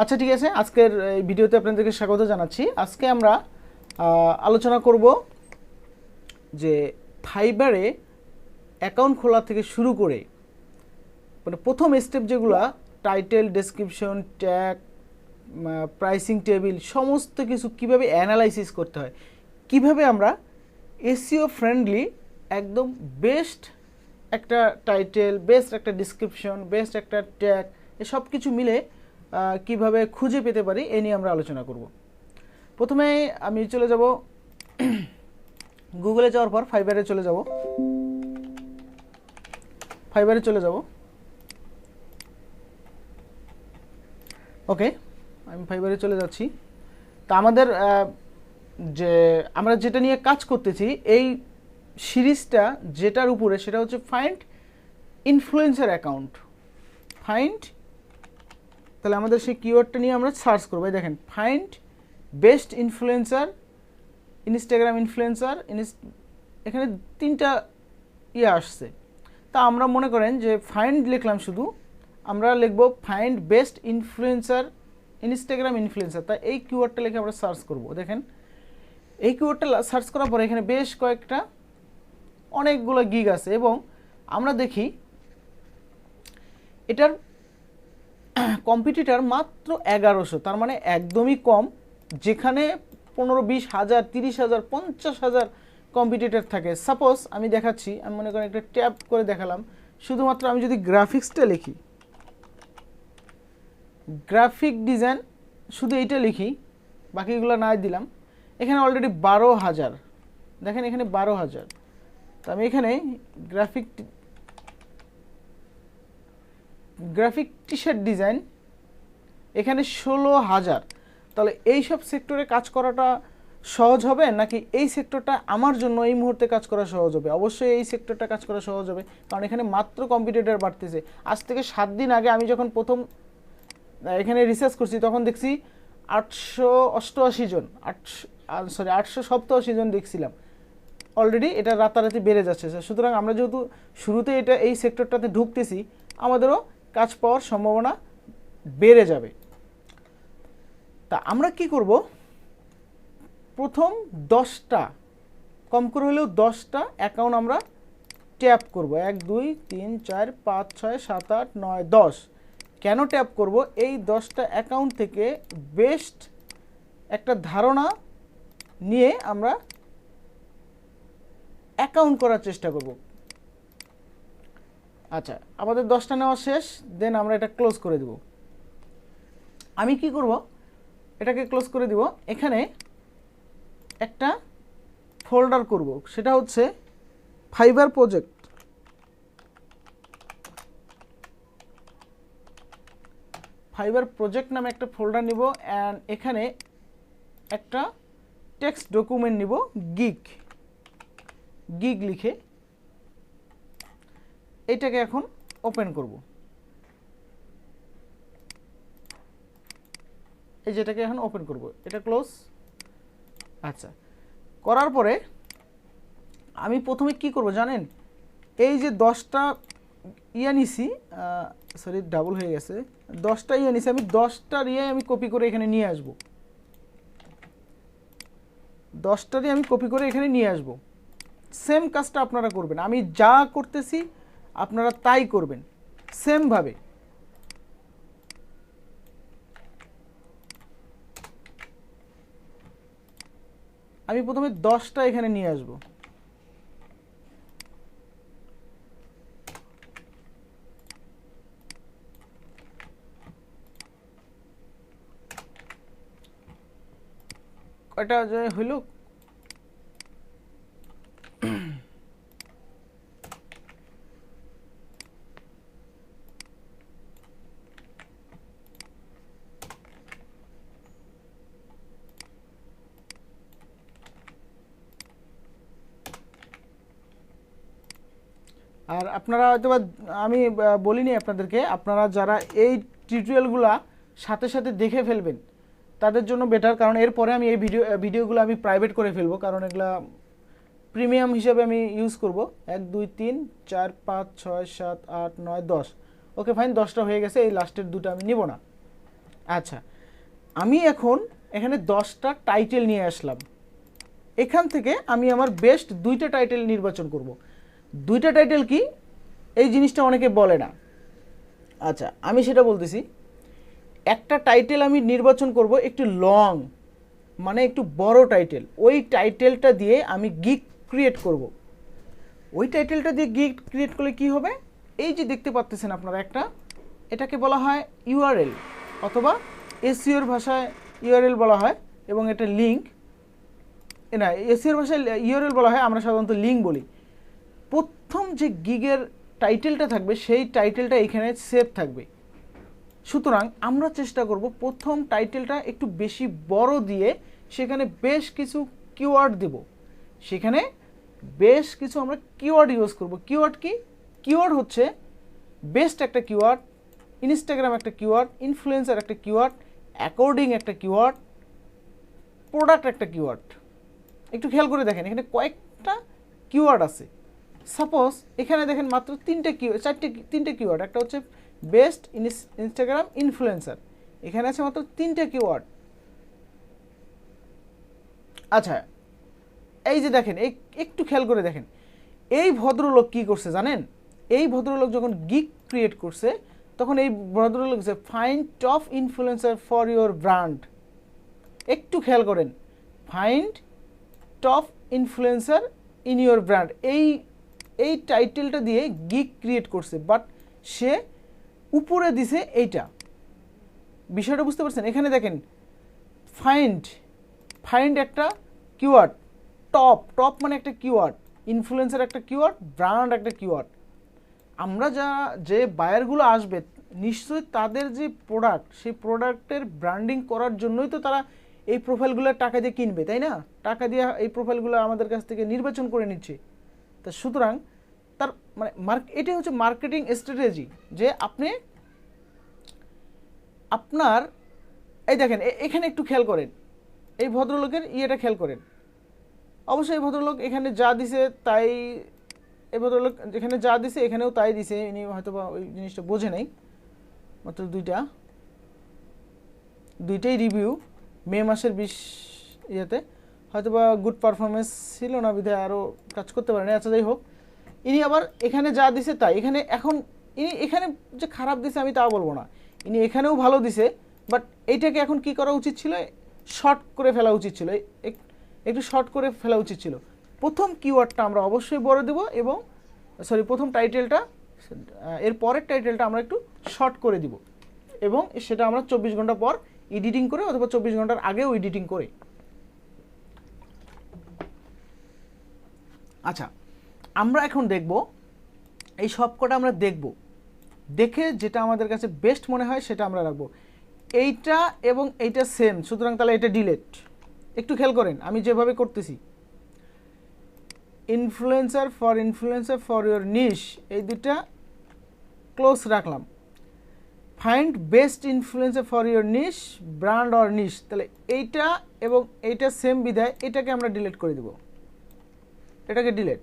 আচ্ছা ঠিক আছে। আজকের এই ভিডিওতে আপনাদেরকে স্বাগত জানাচ্ছি। আজকে আমরা আলোচনা করব যে ফাইবারে অ্যাকাউন্ট খোলা থেকে শুরু করে মানে প্রথম স্টেপ যেগুলো, title, description, tag pricing table, সমস্ত কিছু কীভাবে অ্যানালাইসিস করতে হয়, কীভাবে আমরা এসিও ফ্রেন্ডলি একদম বেস্ট একটা টাইটেল, বেস্ট একটা ডিসক্রিপশন, বেস্ট একটা ট্যাগ এসব কিছু মিলে কীভাবে খুঁজে পেতে পারি, এ নিয়ে আমরা আলোচনা করব। প্রথমে আমি চলে যাব গুগলে যাওয়ার পর ফাইবারে চলে যাব। ফাইবারে চলে যাব। ওকে আমি ফাইবারে চলে যাচ্ছি। তা আমাদের যে আমরা যেটা নিয়ে কাজ করতেছি, এই সিরিজটা যেটার উপরে সেটা হচ্ছে ফাইন্ড ইনফ্লুয়েন্সার অ্যাকাউন্ট ফাইন্ড তাহলে আমাদের সেই কিওয়ার্ডটা নিয়ে আমরা সার্চ করব। দেখেন find best influencer Instagram influencer এখানে তিনটা ইয়ে আসছে। তা আমরা মনে করেন যে ফাইন্ড লিখলাম শুধু, আমরা লিখব find best influencer Instagram influencer তা এই কিওয়ার্ডটা লিখে আমরা সার্চ করব। দেখেন, এই কিওয়ার্ডটা সার্চ করার পরে এখানে বেশ কয়েকটা, অনেকগুলো গিগ আছে এবং আমরা দেখি, এটার কম্পিটিটার মাত্র এগারোশো, তার মানে একদমই কম, যেখানে পনেরো বিশ হাজার, তিরিশ হাজার, পঞ্চাশ হাজার কম্পিটিটার থাকে। সাপোজ আমি দেখাচ্ছি, আমি মনে করেন একটা ট্যাব করে দেখালাম, শুধুমাত্র আমি যদি গ্রাফিক্সটা লিখি গ্রাফিক ডিজাইন শুধু এইটা লিখি, বাকিগুলো না দিলাম, এখানে অলরেডি বারো হাজার, দেখেন এখানে বারো হাজার, তো আমি এখানে গ্রাফিক গ্রাফিক টি ডিজাইন এখানে ষোলো হাজার। তাহলে এই সব সেক্টরে কাজ করাটা সহজ হবে নাকি এই সেক্টরটা আমার জন্য এই মুহূর্তে কাজ করা সহজ হবে? অবশ্যই এই সেক্টরটা কাজ করা সহজ হবে, কারণ এখানে মাত্র কম্পিটিটর বাড়তেছে। আজ থেকে সাত দিন আগে আমি যখন প্রথম এখানে রিসার্চ করছি, তখন দেখছি আটশো অষ্টআশি জন, আটশো সরি আটশো সপ্তাশি জন দেখছিলাম। অলরেডি এটা রাতারাতি বেড়ে যাচ্ছে। সুতরাং আমরা যেহেতু শুরুতে এটা এই সেক্টরটাতে ঢুকতেছি, আমাদেরও কাজ পাওয়ার সম্ভাবনা বেড়ে যাবে। তা আমরা কি করব? প্রথম দশটা, কম করে হলেও দশটা অ্যাকাউন্ট আমরা ট্যাপ করব। এক, দুই, তিন, চার, পাঁচ, ছয়, সাত, আট, নয়, দশ। কেন ট্যাপ করব? এই দশটা অ্যাকাউন্ট থেকে বেস্ট একটা ধারণা নিয়ে আমরা অ্যাকাউন্ট করার চেষ্টা করব। আচ্ছা আমাদের দশটা নেওয়া শেষ দেন আমরা এটা ক্লোজ করে দেব। আমি কি করব? এটাকে ক্লোজ করে দিব। এখানে একটা ফোল্ডার করব, সেটা হচ্ছে ফাইবার প্রজেক্ট ফাইবার প্রজেক্ট নামে একটা ফোল্ডার নিব অ্যান্ড এখানে একটা টেক্সট ডকুমেন্ট নিব গিগ গিগ লিখে এটাকে এখন ওপেন করব। এই যেটাকে এখন ওপেন করব, এটা ক্লোজ আচ্ছা করার পরে আমি প্রথমে কি করব জানেন? এই যে দশটা ইয়া নিছি সরি ডাবল হয়ে গেছে। দশটা ইয়ে নিছি, আমি দশটার ইয়ে আমি কপি করে এখানে নিয়ে আসব। দশটারই আমি কপি করে এখানে নিয়ে আসব। সেম কাজটা আপনারা করবেন। আমি যা করতেছি আপনারা তাই করবেন সেমভাবে আমি প্রথমে দশটা এখানে নিয়ে আসব। কয়টা হইল আর আপনারা হয়তো আমি বলিনি আপনাদেরকে, আপনারা যারা এই টিউটোরিয়ালগুলা সাথে সাথে দেখে ফেলবেন, তাদের জন্য বেটার কারণ এরপরে আমি এই ভিডিও ভিডিওগুলো আমি প্রাইভেট করে ফেলব, কারণ এগুলা প্রিমিয়াম হিসেবে আমি ইউজ করব। এক, দুই, তিন, চার, পাঁচ, ছয়, সাত, আট, নয়, দশ। ওকে ফাইন দশটা হয়ে গেছে, এই লাস্টের দুটো আমি নিব না। আচ্ছা আমি এখন এখানে দশটা টাইটেল নিয়ে আসলাম। এখান থেকে আমি আমার বেস্ট দুইটা টাইটেল নির্বাচন করব। দুইটা টাইটেল কি? এই জিনিসটা অনেকে বলে না। আচ্ছা আমি সেটা বলতেছি। একটা টাইটেল আমি নির্বাচন করব একটু লং মানে একটু বড় টাইটেল ওই টাইটেলটা দিয়ে আমি গিক ক্রিয়েট করব। ওই টাইটেলটা দিয়ে গিক ক্রিয়েট করলে কি হবে? এই যে দেখতে পাচ্ছেন আপনারা একটা, এটাকে বলা হয় ইউআরএল অথবা এসিওর ভাষায় ইউআরএল বলা হয় এবং এটা লিঙ্ক না এসিওর ভাষায় ইউআরএল বলা হয়, আমরা সাধারণত লিঙ্ক বলি। প্রথম যে গিগের টাইটেলটা থাকবে, সেই টাইটেলটা এখানে সেভ থাকবে। সুতরাং আমরা চেষ্টা করব প্রথম টাইটেলটা একটু বেশি বড় দিয়ে সেখানে বেশ কিছু কিওয়ার্ড দেব। সেখানে বেশ কিছু আমরা কিওয়ার্ড ইউজ করব। কিওয়ার্ড কি? কিওয়ার্ড হচ্ছে বেস্ট একটা কিওয়ার্ড ইনস্টাগ্রাম একটা কিওয়ার্ড ইনফ্লুয়েন্সার একটা কিওয়ার্ড অ্যাকর্ডিং একটা কিওয়ার্ড প্রোডাক্ট একটা কিওয়ার্ড একটু খেয়াল করে দেখেন, এখানে কয়েকটা কিওয়ার্ড আছে। সাপোজ এখানে দেখেন মাত্র তিনটে কিউ চারটে তিনটে কিওয়ার্ড একটা হচ্ছে বেস্ট ইনস্টাগ্রাম ইনফ্লুয়েন্সার এখানে আছে মাত্র তিনটে কিওয়ার্ড আচ্ছা এই যে দেখেন এই একটু খেয়াল করে দেখেন, এই ভদ্রলোক কি করছে জানেন? এই ভদ্রলোক যখন গিক ক্রিয়েট করছে, তখন এই ভদ্রলোক যে find top influencer for your brand একটু খেয়াল করেন find top influencer in your brand এই এই টাইটেলটা দিয়ে গিক ক্রিয়েট করছে বাট সে উপরে দিছে এইটা। বিষয়টা বুঝতে পারছেন? এখানে দেখেন ফাইন্ড ফাইন্ড একটা কিওয়ার্ড টপ টপ মানে একটা কিওয়ার্ড ইনফ্লুয়েন্সার একটা কিওয়ার্ড ব্র্যান্ড একটা কিওয়ার্ড আমরা যা, যে বায়ারগুলো আসবে, নিশ্চয়ই তাদের যে প্রোডাক্ট সেই প্রোডাক্টের ব্র্যান্ডিং করার জন্যই তো তারা এই প্রোফাইলগুলো টাকা দিয়ে কিনবে, তাই না? টাকা দিয়ে এই প্রোফাইলগুলো আমাদের কাছ থেকে নির্বাচন করে নিচ্ছে। তা সুতরাং তার মানে মার্ক এটাই হচ্ছে মার্কেটিং স্ট্র্যাটেজি যে আপনি আপনার, এই দেখেন এখানে একটু খেয়াল করেন। এই ভদ্রলোকের ইয়েটা খেয়াল করেন। অবশ্যই এই ভদ্রলোক এখানে যা দিছে তাই, এই ভদ্রলোক যেখানে যা দিছে এখানেও তাই দিছে, ইনি হয়তো বা ওই জিনিসটা বোঝে নাই। মাত্র দুইটা। দুইটাই রিভিউ মে মাসের বিশ ইয়েতে। হয়তো বা গুড পারফরমেন্স ছিল না, বিধায় আরও কাজ করতে পারেনি। আচ্ছা যাই হোক। ইনি আবার এখানে যা দিছে তাই। এখানে এখন ইনি এখানে যে খারাপ দিছে আমি তা বলব না। ইনি এখানেও ভালো দিছে বাট এইটাকে এখন কি করা উচিত ছিল? শর্ট করে ফেলা উচিত ছিল। একটু শর্ট করে ফেলা উচিত ছিল। প্রথম কিওয়ার্ডটা আমরা অবশ্যই বড় দেব এবং সরি প্রথম টাইটেলটা এর পরের টাইটেলটা আমরা একটু শর্ট করে দিব। এবং সেটা আমরা চব্বিশ ঘণ্টা পর এডিটিং করে অথবা চব্বিশ ঘণ্টার আগেও এডিটিং করে আচ্ছা আমরা এখন দেখব, এই সব কটা আমরা দেখব। দেখে যেটা আমাদের কাছে বেস্ট মনে হয় সেটা আমরা রাখব। এইটা এবং এইটা সেম সুতরাং তাহলে এটা ডিলেট একটু খেয়াল করেন, আমি যেভাবে করতেছি। Influencer for influencer for your niche এই দুটা ক্লোজ রাখলাম। Find best influencer for your niche brand or niche তাহলে এইটা এবং এইটা সেম বিধায় এটাকে আমরা ডিলিট করে দেব। এটাকে ডিলেট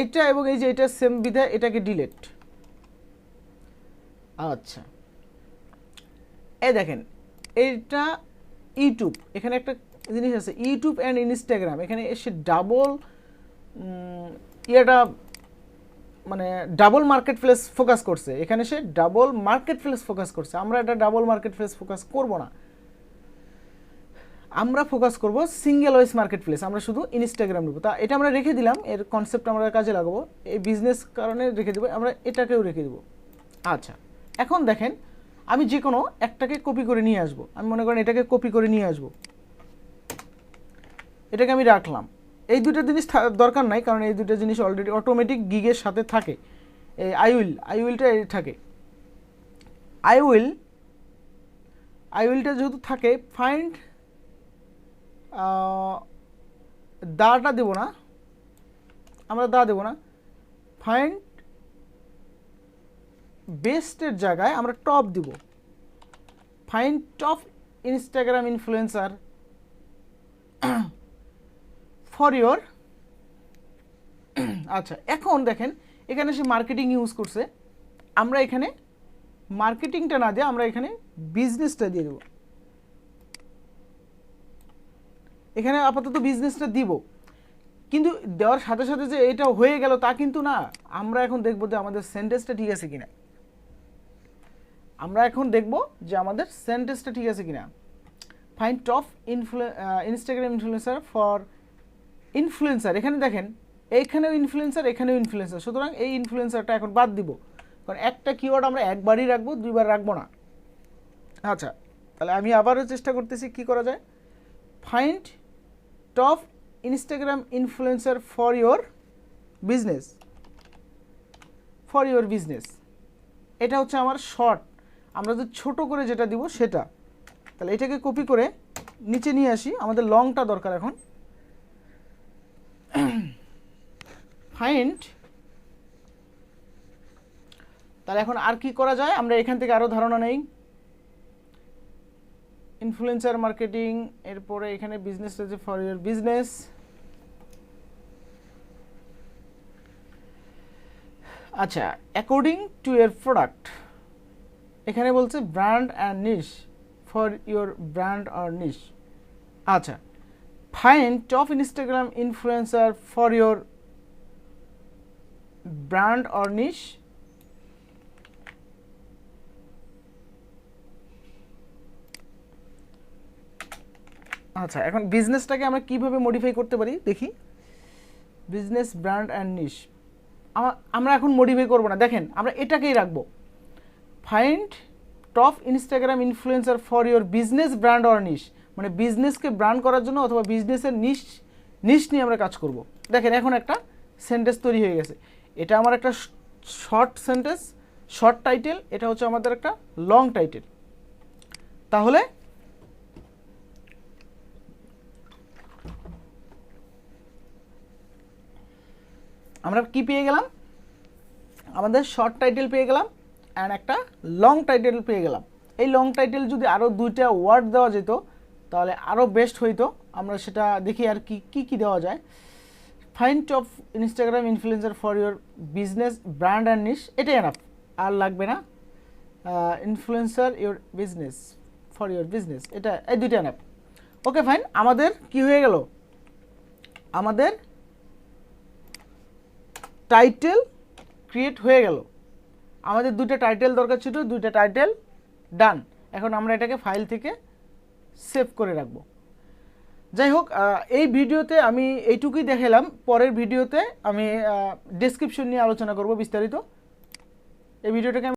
এইটা এবং এই যে এটা সেম বিধায় এটাকে ডিলেট আচ্ছা। এই দেখেন, এইটা ইউটিউব, এখানে একটা জিনিস আছে, ইউটিউব অ্যান্ড ইনস্টাগ্রাম এখানে এসে ডাবল ইয়েটা মানে ডাবল মার্কেট প্লেস ফোকাস করছে। এখানে সে ডাবল মার্কেট প্লেস ফোকাস করছে। আমরা এটা ডাবল মার্কেট প্লেস ফোকাস করব না। আমরা ফোকাস করব সিঙ্গেল ওয়েস মার্কেট প্লেস আমরা শুধু ইনস্টাগ্রাম নেব তা এটা আমরা রেখে দিলাম, এর কনসেপ্ট আমরা কাজে লাগাবো, এই বিজনেস কারণে রেখে দেবো, আমরা এটাকেও রেখে দেবো। আচ্ছা এখন দেখেন, আমি যে কোনো একটাকে কপি করে নিয়ে আসব। আমি মনে করেন এটাকে কপি করে নিয়ে আসব। এটাকে আমি রাখলাম। এই দুটো জিনিস দরকার নাই, কারণ এই দুটো জিনিস অলরেডি অটোমেটিক গিগের সাথে থাকে। এই আই উইল আই উইলটা থাকে। আই উইল আই উইলটা যেহেতু থাকে ফাইন্ড দাটা দেবো না। আমরা দা দেবো না। ফাইন্ড বেস্টের জায়গায় আমরা টপ দিব। Find top Instagram influencer for your আচ্ছা এখন দেখেন, এখানে সে মার্কেটিং ইউজ করছে। আমরা এখানে মার্কেটিংটা না দিয়ে আমরা এখানে বিজনেসটা দিয়ে দেবো। এখানে আপাতত বিজনেসটা দিব। কিন্তু দেওয়ার সাথে সাথে যে এটা হয়ে গেল তা কিন্তু না। আমরা এখন দেখব যে আমাদের সেন্টেন্সটা ঠিক আছে কিনা। আমরা এখন দেখব যে আমাদের সেন্টেন্সটা ঠিক আছে কিনা। Find top influ Instagram influencer for influencer এখানে দেখেন, এইখানেও ইনফ্লুয়েন্সার এখানেও ইনফ্লুয়েন্সার সুতরাং এই ইনফ্লুয়েন্সারটা এখন বাদ দিব। কারণ একটা কিওয়ার্ড আমরা একবারই রাখব, দুইবার রাখব না। আচ্ছা তাহলে আমি আবারও চেষ্টা করতেছি কি করা যায়। Find top Instagram influencer for your business for your business এটা হচ্ছে আমার শর্ট আমরা যে ছোট করে যেটা দিব সেটা। তাহলে এটাকে কপি করে নিচে নিয়ে আসি। আমাদের লংটা দরকার এখন। ফাইন্ড তাহলে এখন আর কি করা যায়? আমরা এখান থেকে আরও ধারণা নেই। ইনফ্লুয়েন্সার মার্কেটিং এরপরে এখানে বিজনেস রয়েছে ফর ইয়ার বিজনেস আচ্ছা অ্যাকর্ডিং টু ইয়ার প্রোডাক্ট এখানে বলছে brand and niche for your brand R niche আচ্ছা find top Instagram influencer for your brand or niche আচ্ছা এখন বিজনেসটাকে আমরা কীভাবে মডিফাই করতে পারি? দেখি। বিজনেস ব্র্যান্ড অ্যান্ড নিশ আমরা এখন মডিফাই করব না। দেখেন, আমরা এটাকেই রাখব। Find top Instagram influencer for your business brand or niche মানে বিজনেসকে ব্র্যান্ড করার জন্য অথবা বিজনেসের নিশ নিশ নিয়ে আমরা কাজ করব। দেখেন, এখন একটা সেন্টেন্স তৈরি হয়ে গেছে। এটা আমার একটা শর্ট সেন্টেন্স শর্ট টাইটেল এটা হচ্ছে আমাদের একটা লং টাইটেল তাহলে আমরা কি পেয়ে গেলাম? আমাদের শর্ট টাইটেল পেয়ে গেলাম অ্যান্ড একটা লং টাইটেল পেয়ে গেলাম। এই লং টাইটেল যদি আরও দুইটা ওয়ার্ড দেওয়া যেত, তাহলে আরও বেস্ট হইতো। আমরা সেটা দেখি আর কি কি কি দেওয়া যায়। Find top Instagram influencer for your business brand and niche এটাই এনাফ আর লাগবে না influencer your business for your business এটা, এই দুইটা এনাফ ওকে ফাইন আমাদের কি হয়ে গেল? আমাদের টাইটেল ক্রিয়েট হয়ে গেল। আমাদের দুইটা টাইটেল দরকার ছিল, দুইটা টাইটেল ডান এখন আমরা এটাকে ফাইল থেকে সেভ করে রাখব। যাই হোক এই ভিডিওতে আমি এইটুকুই দেখালাম। পরের ভিডিওতে আমি ডেসক্রিপশন নিয়ে আলোচনা করব বিস্তারিত। এই ভিডিওটাকে